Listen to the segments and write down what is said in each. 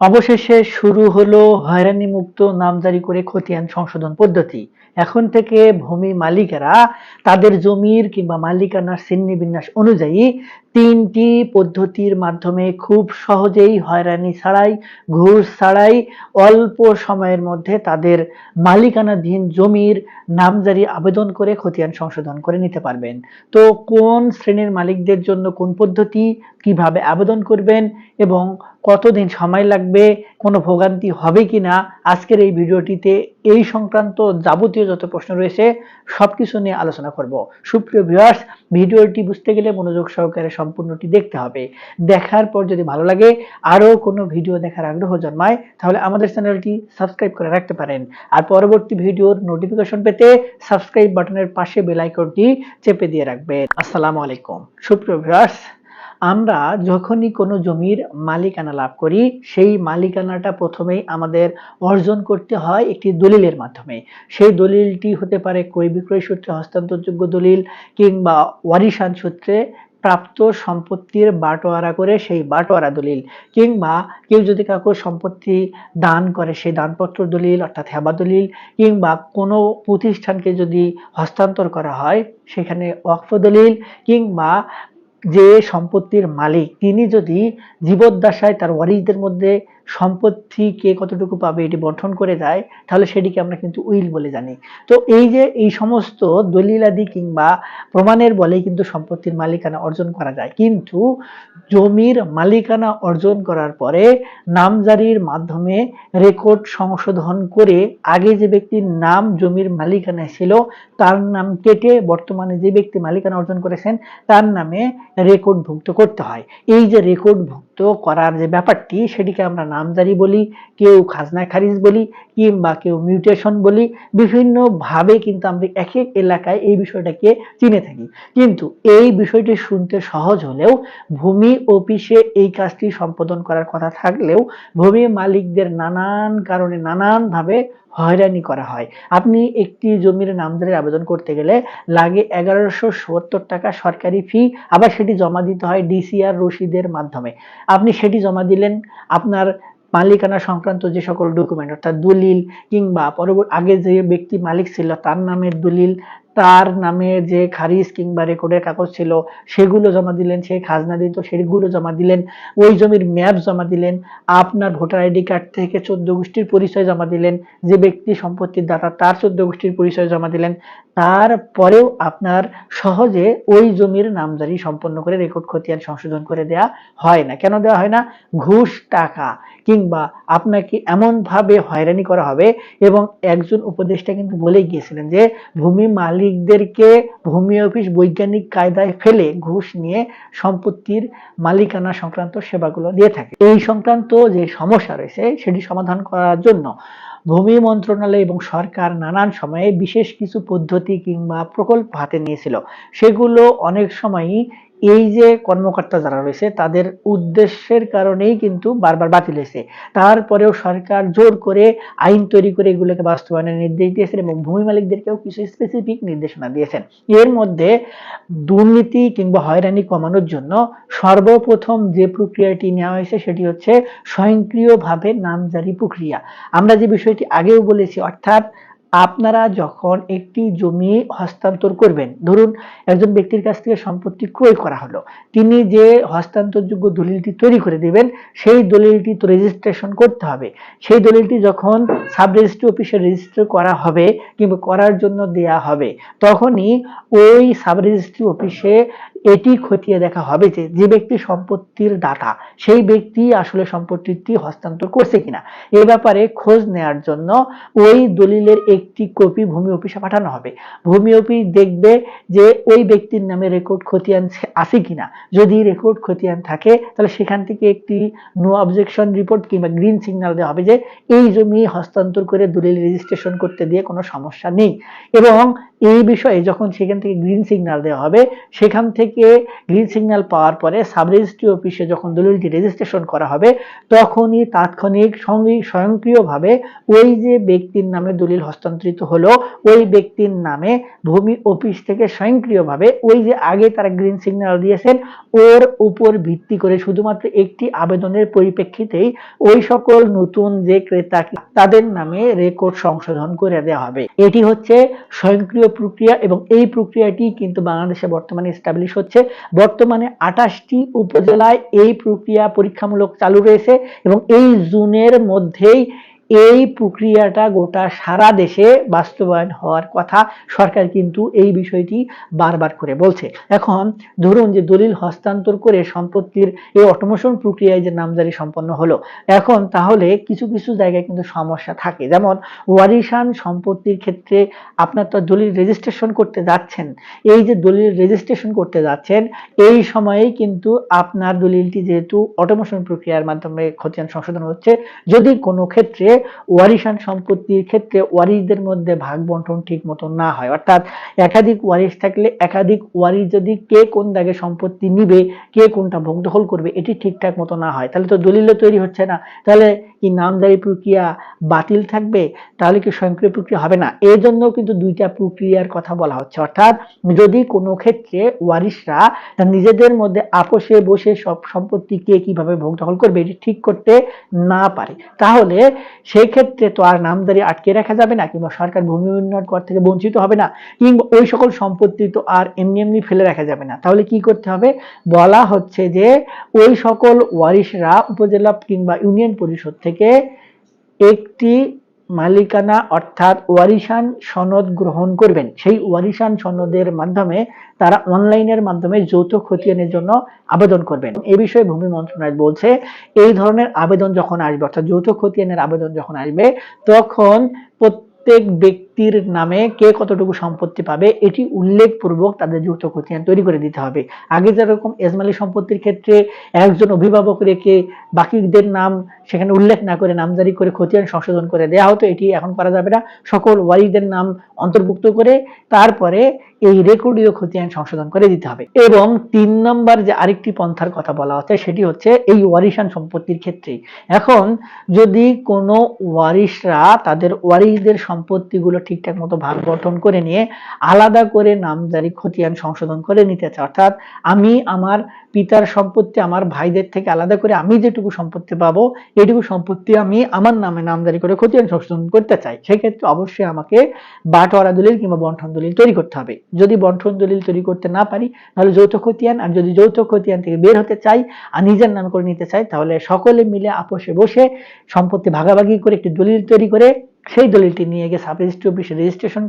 অবশেষে শুরু হলো হয়রানি মুক্ত নামজারি করে খতিয়ান সংশোধন পদ্ধতি। এখন থেকে ভূমি মালিকেরা তাদের জমির কিংবা মালিকানার শ্রেণি বিন্যাস অনুযায়ী তিনটি পদ্ধতির মাধ্যমে খুব সহজেই হয়রানি ছাড়াই, ঘুষ ছাড়াই অল্প সময়ের মধ্যে তাদের মালিকানাধীন জমির নামজারি আবেদন করে খতিয়ান সংশোধন করে নিতে পারবেন। তো কোন শ্রেণির মালিকদের জন্য কোন পদ্ধতি, কীভাবে আবেদন করবেন এবং কতদিন সময় লাগবে, কোনো ভোগান্তি হবে কিনা, আজকের এই ভিডিওটিতে এই সংক্রান্ত যাবতীয় যত প্রশ্ন রয়েছে সবকিছু নিয়ে আলোচনা করব। সুপ্রিয় ভিউয়ার্স ভিডিওটি বুঝতে গেলে মনোযোগ সহকারে সম্পূর্ণটি দেখতে হবে। দেখার পর যদি ভালো লাগে, আরও কোনো ভিডিও দেখার আগ্রহ জন্মায়, তাহলে আমাদের চ্যানেলটি সাবস্ক্রাইব করে রাখতে পারেন। আর পরবর্তী ভিডিওর নোটিফিকেশন পেতে সাবস্ক্রাইব বাটনের পাশে বেল আইকনটি চেপে দিয়ে রাখবেন। আসসালামু আলাইকুম। সুপ্রিয় ভিউয়ার্স, আমরা যখনই কোনো জমির মালিকানা লাভ করি, সেই মালিকানাটা প্রথমেই আমাদের অর্জন করতে হয় একটি দলিলের মাধ্যমে। সেই দলিলটি হতে পারে ক্রয় বিক্রয় সূত্রে হস্তান্তরযোগ্য দলিল কিংবা ওয়ারিশান সূত্রে প্রাপ্ত সম্পত্তির বাটোয়ারা করে সেই বাটোয়ারা দলিল। কিংবা কেউ যদি কাউকে সম্পত্তি দান করে সেই দানপত্র দলিল, অর্থাৎ হেবা দলিল, কিংবা কোনো প্রতিষ্ঠানকে যদি হস্তান্তর করা হয়, সেখানে অক্ষ দলিল, কিংবা যে সম্পত্তির মালিক, তিনি যদি জীবদ্দশায় তার ওয়ারিসদের মধ্যে সম্পত্তি কে কতটুকু পাবে এটি বন্টন করে দেয়, তাহলে সেটিকে আমরা কিন্তু উইল বলে জানি। তো এই যে, এই সমস্ত দলিলাদি কিংবা প্রমাণের বলে কিন্তু সম্পত্তির মালিকানা অর্জন করা যায়। কিন্তু জমির মালিকানা অর্জন করার পরে নামজারির মাধ্যমে রেকর্ড সংশোধন করে আগে যে ব্যক্তির নাম জমির মালিকানায় ছিল, তার নাম কেটে বর্তমানে যে ব্যক্তি মালিকানা অর্জন করেছেন, তার নামে রেকর্ডভুক্ত করতে হয়। এই যে রেকর্ডভুক্ত করার যে ব্যাপারটি, সেটিকে আমরা নামজারি বলি, কেউ খাজনা খারিজ বলি কিংবা কেউ মিউটেশন বলি বিভিন্ন ভাবে কিন্তু আমরা এক এক এলাকায় এই বিষয়টাকে চিনে থাকি। কিন্তু এই বিষয়টি শুনতে সহজ হলেও ভূমি অফিসে এই কাজটি সম্পাদন করার কথা থাকলেও ভূমি মালিকদের নানান কারণে নানান ভাবে হয়রানি করা হয়। আপনি একটি জমির নামজারির আবেদন করতে গেলে লাগে এগারোশো সত্তর টাকা সরকারি ফি আবার সেটি জমা দিতে হয় ডিসিআর রসিদের মাধ্যমে। আপনি সেটি জমা দিলেন, আপনার মালিকানা সংক্রান্ত যে সকল ডকুমেন্ট অর্থাৎ দলিল কিংবা পরবর্তী আগে যে ব্যক্তি মালিক ছিল, তার নামের দলিল তার নামে যে খারিজ কিংবা রেকর্ডের কাগজ ছিল, সেগুলো জমা দিলেন সেই খাজনা দিত, সেগুলো জমা দিলেন, ওই জমির ম্যাপ জমা দিলেন, আপনার ভোটার আইডি কার্ড থেকে চোদ্দ গোষ্ঠীর পরিচয় জমা দিলেন, যে ব্যক্তি সম্পত্তির দাতা তার চোদ্দ গোষ্ঠীর পরিচয় জমা দিলেন, তারপরেও আপনার সহজে ওই জমির নামজারি সম্পন্ন করে রেকর্ড খতিয়ান সংশোধন করে দেয়া হয় না। কেন দেওয়া হয় না? ঘুষ টাকা, কিংবা আপনাকে এমনভাবে হয়রানি করা হবে, এবং একজন উপদেষ্টা কিন্তু বলেই গিয়েছিলেন যে, ভূমি মালিকদেরকে ভূমি অফিস, বৈজ্ঞানিক কায়দায় ফেলে ঘুষ নিয়ে সম্পত্তির মালিকানা সংক্রান্ত সেবাগুলো দিয়ে থাকে। এই সংক্রান্ত যে সমস্যা রয়েছে, সেটি সমাধান করার জন্য ভূমি মন্ত্রণালয় এবং সরকার নানান সময়ে বিশেষ কিছু পদ্ধতি কিংবা প্রকল্প হাতে নিয়েছিল। সেগুলো অনেক সময়ই এই যে কর্মকর্তা যারা রয়েছে, তাদের উদ্দেশ্যের কারণেই কিন্তু বারবার বাতিল হয়েছে। তারপরেও সরকার জোর করে আইন তৈরি করে এগুলোকে বাস্তবায়নের নির্দেশ দিয়েছেন এবং ভূমি মালিকদেরকেও কিছু স্পেসিফিক নির্দেশনা দিয়েছেন। এর মধ্যে দুর্নীতি কিংবা হয়রানি কমানোর জন্য সর্বপ্রথম যে প্রক্রিয়াটি নেওয়া হয়েছে, সেটি হচ্ছে স্বয়ংক্রিয়ভাবে নামজারি প্রক্রিয়া। আমরা যে বিষয়টি আগেও বলেছি, অর্থাৎ আপনারা যখন একটি জমি হস্তান্তর করবেন, ধরুন একজন ব্যক্তির কাছ থেকে সম্পত্তি ক্রয় করা হলো, তিনি যে হস্তান্তরযোগ্য দলিলটি তৈরি করে দিবেন, সেই দলিলটি তো রেজিস্ট্রেশন করতে হবে। সেই দলিলটি যখন সাব রেজিস্ট্রি অফিসে রেজিস্টার করা হবে কিংবা করার জন্য দেয়া হবে, তখনই ওই সাব রেজিস্ট্রি অফিসে এটি খতিয়ে দেখা হবে যে যে ব্যক্তি সম্পত্তির দাতা, সেই ব্যক্তি আসলে সম্পত্তিটি হস্তান্তর করছে কিনা। এ ব্যাপারে খোঁজ নেয়ার জন্য ওই দলিলের একটি কপি ভূমি অফিসে পাঠানো হবে। ভূমি অফিস দেখবে যে ওই ব্যক্তির নামে রেকর্ড খতিয়ান আছে কিনা। যদি রেকর্ড খতিয়ান থাকে, তাহলে সেখান থেকে একটি নো অবজেকশন রিপোর্ট কিংবা গ্রিন সিগন্যাল দেওয়া হবে যে, এই জমি হস্তান্তর করে দলিল রেজিস্ট্রেশন করতে দিয়ে কোনো সমস্যা নেই। এবং এই বিষয়ে যখন সেখান থেকে গ্রিন সিগন্যাল দেওয়া হবে, সেখান থেকে গ্রিন সিগন্যাল পাওয়ার পরে সাব রেজিস্ট্রি অফিসে যখন দলিলটি রেজিস্ট্রেশন করা হবে, তখনই তাৎক্ষণিক স্বয়ংক্রিয়ভাবে ওই যে ব্যক্তির নামে দলিল হস্তান্তরিত হলো, ওই ব্যক্তির নামে ভূমি অফিস থেকে স্বয়ংক্রিয়ভাবে ওই যে আগে তারা গ্রিন সিগন্যাল দিয়েছেন, ওর উপর ভিত্তি করে শুধুমাত্র একটি আবেদনের পরিপ্রেক্ষিতেই ওই সকল নতুন যে ক্রেতা, তাদের নামে রেকর্ড সংশোধন করে দেওয়া হবে। এটি হচ্ছে স্বয়ংক্রিয় প্রক্রিয়া এবং এই প্রক্রিয়াটি কিন্তু বাংলাদেশে বর্তমানে এস্টাবলিশ হচ্ছে। বর্তমানে আঠাশটি উপজেলায় এই প্রক্রিয়া পরীক্ষামূলক চালু রয়েছে এবং এই জুনের মধ্যেই এই প্রক্রিয়াটা গোটা সারা দেশে বাস্তবায়ন হওয়ার কথা সরকার কিন্তু এই বিষয়টি বারবার করে বলছে। এখন ধরুন যে দলিল হস্তান্তর করে সম্পত্তির এই অটোমেশন প্রক্রিয়ায় যে নামজারি সম্পন্ন হলো, এখন তাহলে কিছু কিছু জায়গায় কিন্তু সমস্যা থাকে। যেমন ওয়ারিশান সম্পত্তির ক্ষেত্রে আপনার তো দলিল রেজিস্ট্রেশন করতে যাচ্ছেন। এই যে দলিল রেজিস্ট্রেশন করতে যাচ্ছেন, এই সময়েই কিন্তু আপনার দলিলটি যেহেতু অটোমেশন প্রক্রিয়ার মাধ্যমে খতিয়ান সংশোধন হচ্ছে। যদি কোনো ক্ষেত্রে ওয়ারিশান সম্পত্তির ক্ষেত্রে ওয়ারিশদের মধ্যে ভাগ বন্টন ঠিক মতো না হয়। অর্থাৎ একাধিক ওয়ারিশ থাকলে একাধিক ওয়ারিশ যদি কে কোন দাগে সম্পত্তি নিবে, কে কোনটা ভোগ দখল করবে, এটি ঠিকঠাক মতো না হয়। তাহলে তো দলিলও তৈরি হচ্ছে না। তাহলে কি নামদারি প্রক্রিয়া বাতিল থাকবে, তাহলে কি স্বয়ংক্রিয় প্রক্রিয়া হবে না। এই জন্য কিন্তু দুইটা প্রক্রিয়ার কথা বলা হচ্ছে। অর্থাৎ যদি কোনো ক্ষেত্রে ওয়ারিশরা নিজেদের মধ্যে আপোষে বসে সব সম্পত্তি কে কীভাবে ভোগ দখল করবে, এটি ঠিক করতে না পারে, তাহলে সেই ক্ষেত্রে তো আর নামদারি আটকে রাখা যাবে না, কিংবা সরকার ভূমি উন্নয়ন কর থেকে বঞ্চিত হবে না, কিংবা ওই সকল সম্পত্তি তো আর এমনি এমনি ফেলে রাখা যাবে না। তাহলে কি করতে হবে? বলা হচ্ছে যে ওই সকল ওয়ারিশরা, উপজেলা কিংবা ইউনিয়ন পরিষদ থেকে একটি মালিকানা অর্থাৎ ওয়ারিশান সনদ গ্রহণ করবেন। সেই ওয়ারিশান সনদের মাধ্যমে তারা অনলাইনের মাধ্যমে যৌথ খতিয়ানের জন্য আবেদন করবেন। এ বিষয়ে ভূমি মন্ত্রণালয় বলছে, এই ধরনের আবেদন যখন আসবে, অর্থাৎ যৌথ খতিয়ানের আবেদন যখন আসবে, তখন প্রত্যেক ব্যক্তির নামে কে কতটুকু সম্পত্তি পাবে, এটি উল্লেখপূর্বক তাদের যৌথ খতিয়ান তৈরি করে দিতে হবে। আগে যেরকম এজমালি সম্পত্তির ক্ষেত্রে একজন অভিভাবক রেখে বাকিদের নাম সেখানে উল্লেখ না করে নামজারি করে খতিয়ান সংশোধন করে দেওয়া হতো, এটি এখন করা যাবে না। সকল ওয়ারিদের নাম অন্তর্ভুক্ত করে তারপরে এই রেকর্ডীয় খতিয়ান সংশোধন করে দিতে হবে। এবং তিন নম্বর যে আরেকটি পন্থার কথা বলা হচ্ছে, সেটি হচ্ছে এই ওয়ারিশান সম্পত্তির ক্ষেত্রে এখন যদি কোনো ওয়ারিশরা তাদের ওয়ারিশদের সম্পত্তিগুলো ঠিকঠাক মতো ভাগ গঠন করে নিয়ে আলাদা করে নামজারি খতিয়ান সংশোধন করে নিতে চায়। অর্থাৎ আমি আমার পিতার সম্পত্তি, আমার ভাইদের থেকে আলাদা করে আমি যেটুকু সম্পত্তি পাবো, এটুকু সম্পত্তি আমি আমার নামে নামজারি করে খতিয়ান সংশোধন করতে চাই। সেক্ষেত্রে অবশ্যই আমাকে বাটোয়ারা দলিল কিংবা বন্ঠন দলিল তৈরি করতে হবে। যদি বন্ঠন দলিল তৈরি করতে না পারি, তাহলে যৌথ খতিয়ান, আর যদি যৌথ খতিয়ান থেকে বের হতে চাই আর নিজের নামে করে নিতে চাই, তাহলে সকলে মিলে আপোষে বসে সম্পত্তি ভাগাভাগি করে একটি দলিল তৈরি করে সেই দলিলটি নিয়ে গিয়ে সাব রেজিস্ট্রি অফিসে রেজিস্ট্রেশন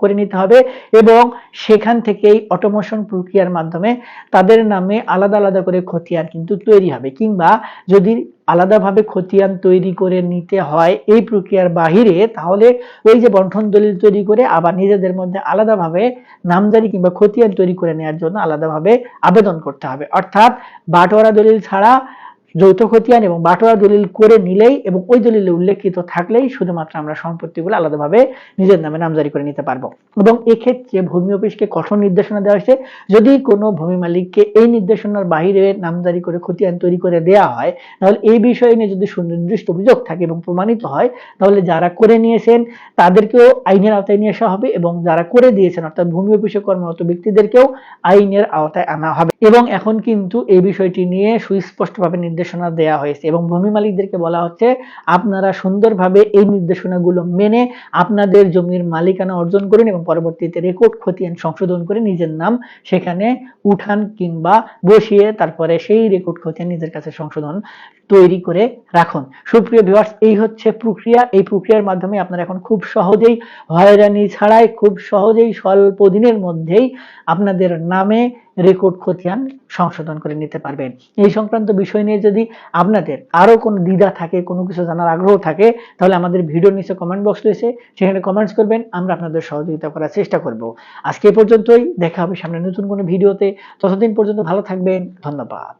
করে নিতে হবে এবং সেখান থেকেই অটোমেশন প্রক্রিয়ার মাধ্যমে তাদের নামে আলাদা আলাদা করে খতিয়ান কিন্তু তৈরি হবে। কিংবা যদি আলাদাভাবে খতিয়ান তৈরি করে নিতে হয় এই প্রক্রিয়ার বাহিরে, তাহলে ওই যে বন্ঠন দলিল তৈরি করে আবার নিজেদের মধ্যে আলাদাভাবে নামজারি কিংবা খতিয়ান তৈরি করে নেওয়ার জন্য আলাদাভাবে আবেদন করতে হবে। অর্থাৎ বাটোয়ারা দলিল ছাড়া যৌথ খতিয়ান এবং বাটোয়া দলিল করে নিলেই এবং ওই দলিলে উল্লেখিত থাকলেই শুধুমাত্র আমরা সম্পত্তিগুলো আলাদাভাবে নিজের নামে নামজারি করে নিতে পারব। এবং এক্ষেত্রে ভূমি অফিসকে কঠোর নির্দেশনা দেওয়া হয়েছে। যদি কোনো ভূমি মালিককে এই নির্দেশনার বাহিরে নামজারি করে খতিয়ান তৈরি করে দেওয়া হয়, তাহলে এই বিষয়ে নিয়ে যদি সুনির্দিষ্ট অভিযোগ থাকে এবং প্রমাণিত হয়, তাহলে যারা করে নিয়েছেন তাদেরকেও আইনের আওতায় নিয়ে আসা হবে এবং যারা করে দিয়েছেন, অর্থাৎ ভূমি অফিসে কর্মরত ব্যক্তিদেরকেও আইনের আওতায় আনা হবে। এবং এখন কিন্তু এই বিষয়টি নিয়ে সুস্পষ্টভাবে নির্দেশনা দেয়া হয়েছে এবং ভূমি মালিকদেরকে বলা হচ্ছে, আপনারা সুন্দরভাবে এই নির্দেশনাগুলো মেনে আপনাদের জমির মালিকানা অর্জন করুন এবং পরবর্তীতে রেকর্ড খতিয়ান সংশোধন করে নিজের নাম সেখানে উঠান কিংবা বসিয়ে তারপরে সেই রেকর্ড খতিয়ান নিজের কাছে সংশোধন তৈরি করে রাখুন। সুপ্রিয় ভিউয়ার্স এই হচ্ছে প্রক্রিয়া। এই প্রক্রিয়ার মাধ্যমে আপনারা এখন খুব সহজেই হয়রানি ছাড়াই, খুব সহজেই স্বল্প দিনের মধ্যেই আপনাদের নামে রেকর্ড খতিয়ান সংশোধন করে নিতে পারবেন। এই সংক্রান্ত বিষয় নিয়ে যদি আপনাদের আরও কোনো দ্বিধা থাকে, কোনো কিছু জানার আগ্রহ থাকে, তাহলে আমাদের ভিডিওর নিচে কমেন্ট বক্স রয়েছে। সেখানে কমেন্টস করবেন, আমরা আপনাদের সহযোগিতা করার চেষ্টা করব। আজকে পর্যন্তই। দেখা হবে সামনে নতুন কোনো ভিডিওতে। ততদিন পর্যন্ত ভালো থাকবেন। ধন্যবাদ।